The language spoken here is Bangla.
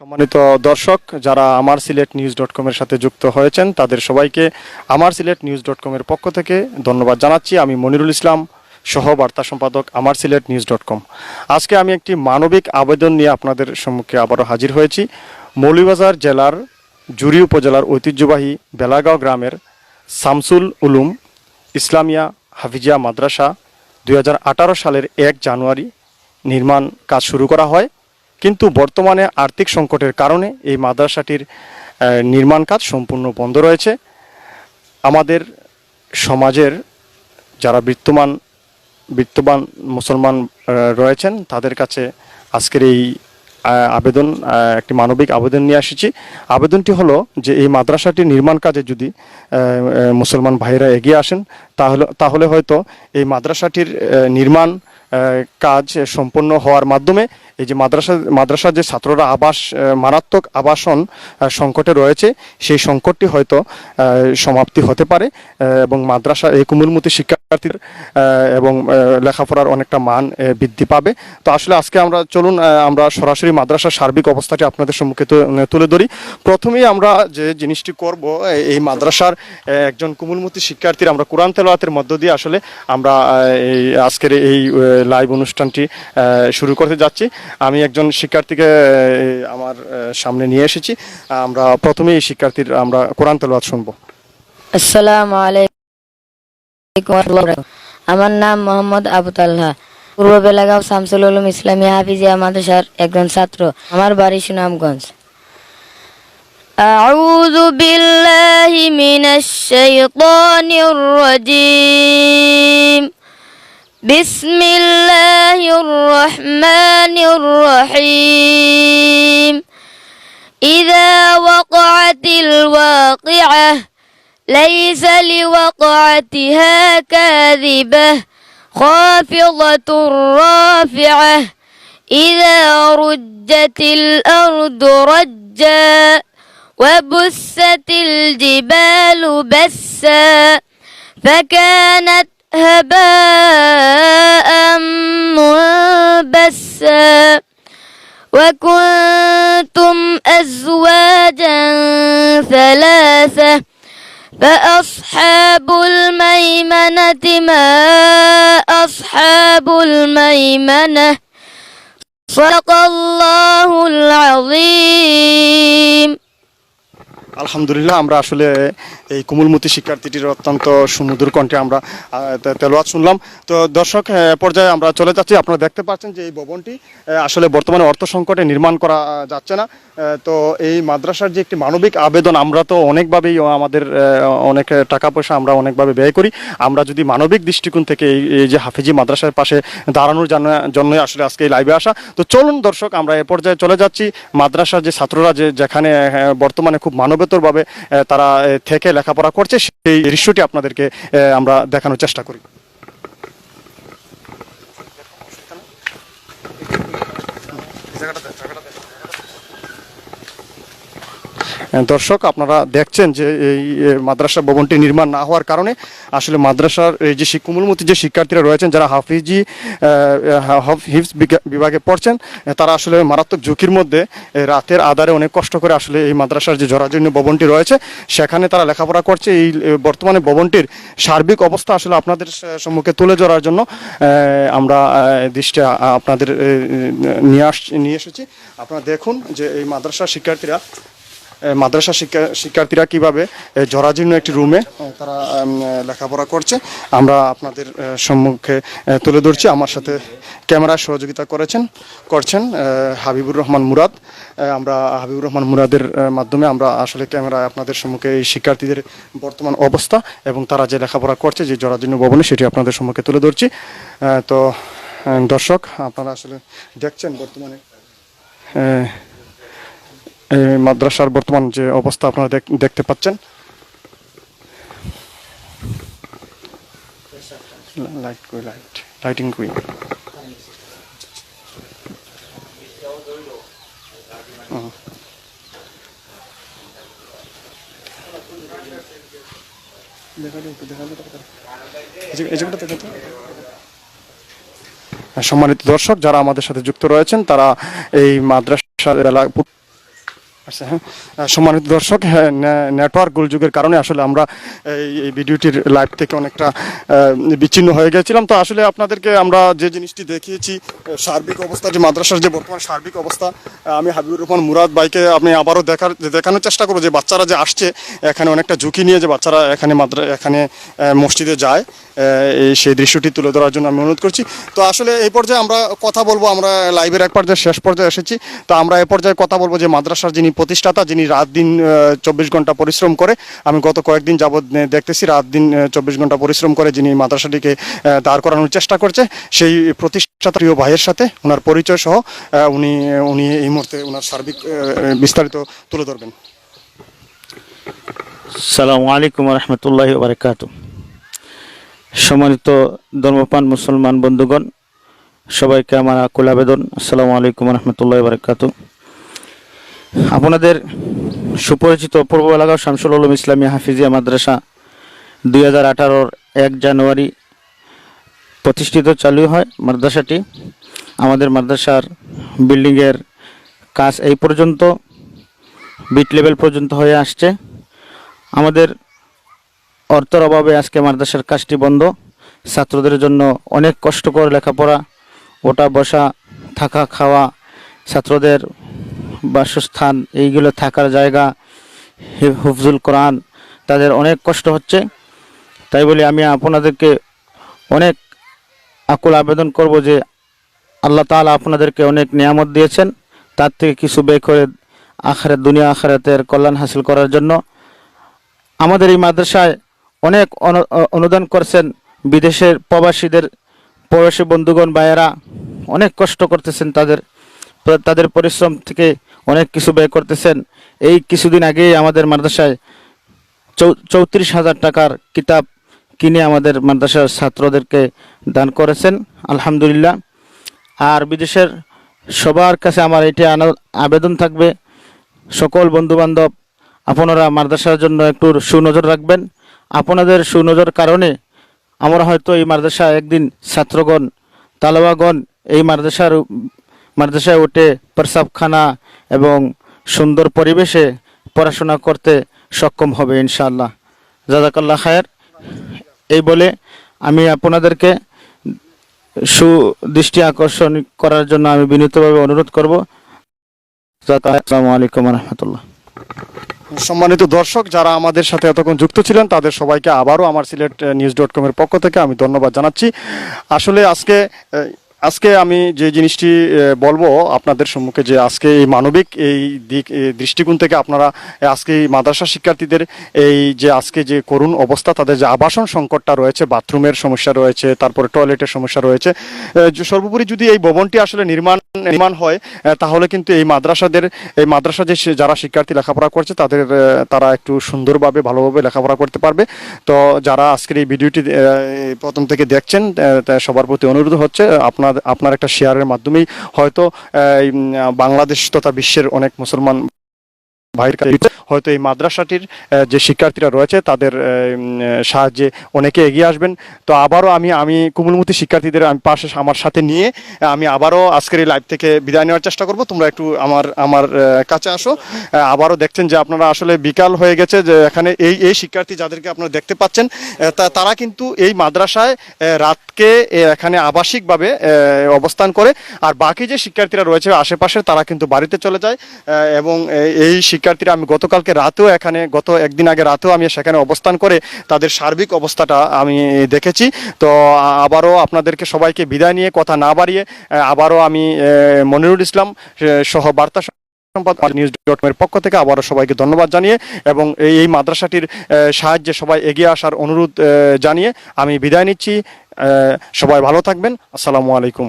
সম্মানিত দর্শক, যারা আমার সিলেট নিউজ ডট কমের সাথে যুক্ত হয়েছেন, তাদের সবাইকে আমার সিলেট নিউজ ডট কমের পক্ষ থেকে ধন্যবাদ জানাচ্ছি। আমি মনিরুল ইসলাম সহ বার্তা সম্পাদক আমার সিলেট নিউজ ডট কম আজকে আমি একটি মানবিক আবেদন নিয়ে আপনাদের সম্মুখে আবারও হাজির হয়েছি। মৌলিবাজার জেলার জুরি উপজেলার ঐতিহ্যবাহী বেলাগাঁও গ্রামের শামসুল উলুম ইসলামিয়া হাফিজিয়া মাদ্রাসা দু হাজার আঠারো সালের এক জানুয়ারি নির্মাণ কাজ শুরু করা হয়। কিন্তু বর্তমানে আর্থিক সংকটের কারণে এই মাদ্রাসাটির নির্মাণ কাজ সম্পূর্ণ বন্ধ রয়েছে। আমাদের সমাজের যারা বিত্তমান, বিত্তবান মুসলমান রয়েছেন, তাদের কাছে আজকের এই আবেদন একটি মানবিক আবেদন নিয়ে এসেছি আবেদনটি হলো যে এই মাদ্রাসাটির নির্মাণ কাজে যদি মুসলমান ভাইরা এগিয়ে আসেন, তাহলে তাহলে হয়তো এই মাদ্রাসাটির নির্মাণ কাজ সম্পন্ন হওয়ার মাধ্যমে এই যে মাদ্রাসা, মাদ্রাসার যে ছাত্ররা আবাস মারাত্মক আবাসন সংকটে রয়েছে, সেই সংকটটি হয়তো সমাপ্তি হতে পারে এবং মাদ্রাসা এই কুমুলমতি শিক্ষার্থীর আহ, এবং লেখাপড়ার অনেকটা মান বৃদ্ধি পাবে। তো আসলে আজকে আমরা চলুন আমরা সরাসরি মাদ্রাসার সার্বিক অবস্থাটি আপনাদের সম্মুখে তুলে ধরি। প্রথমেই আমরা যে জিনিসটি করব এই- মাদ্রাসার একজন কুমুলমতি শিক্ষার্থীর আমরা কোরআন তেলাওয়াতের মধ্য দিয়ে আসলে আমরা এই আজকের এই লাইভ অনুষ্ঠানটি শুরু করতে যাচ্ছি। আমি একজন শিক্ষার্থীকে আমার সামনে নিয়ে এসেছি। আমরা প্রথমেই শিক্ষার্থীর আমরা কোরআন তেলাওয়াত শুনব। আসসালামু আলাইকুম। আমার নাম মোহাম্মদ আবু তাল্লাহ পূর্ব বেলাগাঁও শামসুল উলুম ইসলামী হাফিজিয়া মাদ্রাসার একজন ছাত্র আমার বাড়ি সুনামগঞ্জ أعوذ بالله من الشيطان الرجيم بسم الله الرحمن الرحيم إذا وقعت الواقعة ليس لوقعتها كاذبة خافضة رافعة إذا رجت الأرض رجا وبست الجبال بسا فكانت هباء منبسا وكنتم أزواجا ثلاثة فأصحاب الميمنة ما أصحاب الميمنة صدق الله العظيم আলহামদুলিল্লাহ আমরা আসলে এই কুমুলমতি শিক্ষার্থীটির অত্যন্ত সুমধুর কণ্ঠে আমরা আহ, তে- তেলাওয়াত শুনলাম। তো দর্শক পর্যায়ে আমরা চলে যাচ্ছি। আপনারা দেখতে পাচ্ছেন যে এই ভবনটি আসলে বর্তমানে অর্থ সংকটে নির্মাণ করা যাচ্ছে না। তো এই মাদ্রাসার যে একটি মানবিক আবেদন আমরা তো অনেকভাবেই আমাদের অনেক টাকা পয়সা আমরা অনেকভাবে ব্যয় করি। আমরা যদি মানবিক দৃষ্টিকোণ থেকে এই যে হাফিজি মাদ্রাসার পাশে দাঁড়ানোর জন্য- জন্যই আসলে আজকে এই লাইভে আসা। তো চলুন দর্শক আমরা এ পর্যায়ে চলে যাচ্ছি। মাদ্রাসার যে ছাত্ররা যে যেখানে আহ, বর্তমানে খুব মানবেতরভাবে তারা থেকে লেখাপড়া করছে সেই দৃশ্যটি আপনাদেরকে আমরা দেখানোর চেষ্টা করি। দর্শক আপনারা দেখছেন যে এই মাদ্রাসা ভবনটি নির্মাণ না হওয়ার কারণে আসলে মাদ্রাসার এই যে কুমুলমতি যে শিক্ষার্থীরা রয়েছেন যারা হাফিজি আহ, হাফ- হিফজ বিজ্ঞা- বিভাগে পড়ছেন তারা আসলে মারাত্মক ঝুঁকির মধ্যে রাতের আধারে অনেক কষ্ট করে আসলে এই মাদ্রাসার যে জরাজীর্ণ ভবনটি রয়েছে সেখানে তারা লেখাপড়া করছে। এই বর্তমানে ভবনটির সার্বিক অবস্থা আসলে আপনাদের সম্মুখে তুলে ধরার জন্য আমরা দৃষ্টি আপনাদের নিয়ে আস নিয়ে এসেছি। আপনারা দেখুন যে এই মাদ্রাসার শিক্ষার্থীরা মাদ্রাসা শিক্ষা, শিক্ষার্থীরা কীভাবে জরাজীর্ণ একটি রুমে তারা লেখাপড়া করছে, আমরা আপনাদের সম্মুখে তুলে ধরছি। আমার সাথে ক্যামেরা সহযোগিতা করেছেন, করছেন হাবিবুর রহমান মুরাদ। আমরা হাবিবুর রহমান মুরাদের মাধ্যমে আমরা আসলে ক্যামেরা আপনাদের সম্মুখে এই শিক্ষার্থীদের বর্তমান অবস্থা এবং তারা যে লেখাপড়া করছে, যে জরাজীর্ণ ভবনে, সেটি আপনাদের সম্মুখে তুলে ধরছি। তো দর্শক, আপনারা আসলে দেখছেন বর্তমানে এই মাদ্রাসার বর্তমান যে অবস্থা আপনারা দেখ- দেখতে পাচ্ছেন। Light light lighting. সম্মানিত দর্শক, যারা আমাদের সাথে যুক্ত রয়েছেন, তারা এই মাদ্রাসা এলা- আচ্ছা হ্যাঁ? সম্মানিত দর্শক হ্যাঁ নেটওয়ার্ক গোলযোগের কারণে আসলে আমরা এই ভিডিওটির লাইভ থেকে অনেকটা বিচ্ছিন্ন হয়ে গেছিলাম। তো আসলে আপনাদেরকে আমরা যে জিনিসটি দেখিয়েছি সার্বিক অবস্থা, যে মাদ্রাসার যে বর্তমান সার্বিক অবস্থা আমি হাবিবুর রহমান মুরাদ বাইকে আমি আবারও দেখার, দেখানোর চেষ্টা করব যে বাচ্চারা যে আসছে, এখানে অনেকটা ঝুঁকি নিয়ে যে বাচ্চারা এখানে মাদ্রা, এখানে মসজিদে যায় এই সেই দৃশ্যটি তুলে ধরার জন্য আমি অনুরোধ করছি। তো আসলে এই পর্যায়ে আমরা কথা বলব, আমরা লাইভের এক পর্যায়ে শেষ পর্যায়ে এসেছি। তো আমরা এই পর্যায়ে কথা বলব যে মাদ্রাসার যিনি প্রতিষ্ঠাতা যিনি রাত দিন চব্বিশ ঘণ্টা পরিশ্রম করে, আমি গত কয়েকদিন যাবৎ দেখতেছি রাত দিন চব্বিশ ঘণ্টা পরিশ্রম করে যিনি মাদ্রাসাটিকে দাঁড় করানোর চেষ্টা করছে, সেই প্রতিষ্ঠাতা প্রিয় ভাইয়ের সাথে ওনার পরিচয় সহ উনি উনি এই মুহূর্তে ওনার সার্বিক বিস্তারিত তুলে ধরবেন। সালামু আলাইকুম রহমতুল্লাহ বারকাত সম্মানিত ধর্মপান মুসলমান বন্ধুগণ, সবাইকে আমার আকুল আবেদন। আসসালামু আলাইকুম রহমতুল্লাহ বারকাত আপনাদের সুপরিচিত পূর্ব এলাকা শামসুল আলম ইসলামী হাফিজিয়া মাদ্রাসা দুই হাজার আঠারোর এক জানুয়ারি প্রতিষ্ঠিত চালু হয় মাদ্রাসাটি। আমাদের মাদ্রাসার বিল্ডিংয়ের কাজ এই পর্যন্ত, বিট লেভেল পর্যন্ত হয়ে আসছে। আমাদের অর্থের অভাবে আজকে মাদ্রাসার কাজটি বন্ধ। ছাত্রদের জন্য অনেক কষ্টকর লেখাপড়া, ওটা বসা, থাকা, খাওয়া, ছাত্রদের বাসস্থান, এইগুলো থাকার জায়গা হুফজুল কোরআন, তাদের অনেক কষ্ট হচ্ছে। তাই বলে আমি আপনাদেরকে অনেক আকুল আবেদন করব যে আল্লাহ তাআলা আপনাদেরকে অনেক নিয়ামত দিয়েছেন, তার থেকে কিছু ব্যয় করে আখারে দুনিয়া আখারাতের কল্যাণ হাসিল করার জন্য। আমাদের এই মাদ্রাসায় অনেক অনুদান করছেন বিদেশের প্রবাসীদের, প্রবাসী বন্ধুগণ, ভাইয়েরা। অনেক কষ্ট করতেছেন তাদের তাদের পরিশ্রম থেকে অনেক কিছু ব্যয় করতেছেন। এই কিছুদিন আগেই আমাদের মাদ্রাসায় চৌত্রিশ হাজার টাকার কিতাব কিনে আমাদের মাদ্রাসার ছাত্রদেরকে দান করেছেন, আলহামদুলিল্লাহ। আর বিদেশের সবার কাছে আমার এটি আবেদন থাকবে। সকল বন্ধুবান্ধব, আপনারা মাদ্রাসার জন্য একটু সুনজর রাখবেন। আপনাদের সুনজর কারণে আমরা হয়তো এই মাদ্রাসা একদিন ছাত্রগণ, তালোয়াগণ এই মাদ্রাসার মাদ্রাসায় উঠে প্রসাবখানা এবং সুন্দর পরিবেশে পড়াশোনা করতে সক্ষম হবে ইনশাআল্লাহ। জাজাকাল্লাহ খায়ের। এই বলে আমি আপনাদেরকে সুদৃষ্টি আকর্ষণ করার জন্য আমি বিনীতভাবে অনুরোধ করব। আসসালামু আলাইকুম রহমতুল্লাহ। সম্মানিত দর্শক, যারা আমাদের সাথে এতক্ষণ যুক্ত ছিলেন, তাদের সবাইকে আবারও আমার সিলেট নিউজ ডট কমের পক্ষ থেকে আমি ধন্যবাদ জানাচ্ছি। আসলে আজকে আজকে আমি যে জিনিসটি বলব আপনাদের সম্মুখে যে আজকে এই মানবিক এই দিক দৃষ্টিকোণ থেকে আপনারা আজকে এই মাদ্রাসা শিক্ষার্থীদের এই যে আজকে যে করুণ অবস্থা, তাদের যে আবাসন সংকটটা রয়েছে, বাথরুমের সমস্যা রয়েছে, তারপরে টয়লেটের সমস্যা রয়েছে সর্বোপরি যদি এই ভবনটি আসলে নির্মাণ নির্মাণ হয় তাহলে কিন্তু এই মাদ্রাসাদের, এই মাদ্রাসা যে যারা শিক্ষার্থী লেখাপড়া করছে, তাদের তারা একটু সুন্দরভাবে, ভালোভাবে লেখাপড়া করতে পারবে। তো যারা আজকের এই ভিডিওটি প্রথম থেকে দেখছেন সবার প্রতি অনুরোধ হচ্ছে আপনার আপনার একটা শেয়ারের মাধ্যমেই হয়তো বাংলাদেশ তথা বিশ্বের অনেক মুসলমান ভাইয়ের কাছে হয়তো এই মাদ্রাসাটির যে শিক্ষার্থীরা রয়েছে, তাদের সাহায্যে অনেকে এগিয়ে আসবেন। তো আবারও আমি আমি কুমুলমতি শিক্ষার্থীদের, আমি পাশে, আমার সাথে নিয়ে, আমি আবারও আজকের এই লাইভ থেকে বিদায় নেওয়ার চেষ্টা করব। তোমরা একটু আমার আমার কাছে আসো। আবারও দেখছেন যে আপনারা আসলে বিকাল হয়ে গেছে, যে এখানে এই এই শিক্ষার্থী যাদেরকে আপনারা দেখতে পাচ্ছেন তারা কিন্তু এই মাদ্রাসায় রাতকে এখানে আবাসিকভাবে অবস্থান করে। আর বাকি যে শিক্ষার্থীরা রয়েছে, আশেপাশে তারা কিন্তু বাড়িতে চলে যায় এবং এই- এই শিক্ষার্থীরা, আমি গতকালকে রাতেও এখানে, গত একদিন আগে রাতেও আমি সেখানে অবস্থান করে তাদের সার্বিক অবস্থাটা আমি দেখেছি। তো আবারও আপনাদেরকে সবাইকে বিদায় নিয়ে কথা না বাড়িয়ে, আবারও আমি মনিরুল ইসলাম সহ বার্তা সম্পাদক নিউজ ডট কমের পক্ষ থেকে আবারও সবাইকে ধন্যবাদ জানিয়ে এবং এই মাদ্রাসাটির সাহায্যে সবাই এগিয়ে আসার অনুরোধ জানিয়ে আমি বিদায় নিচ্ছি। সবাই ভালো থাকবেন। আসসালামু আলাইকুম।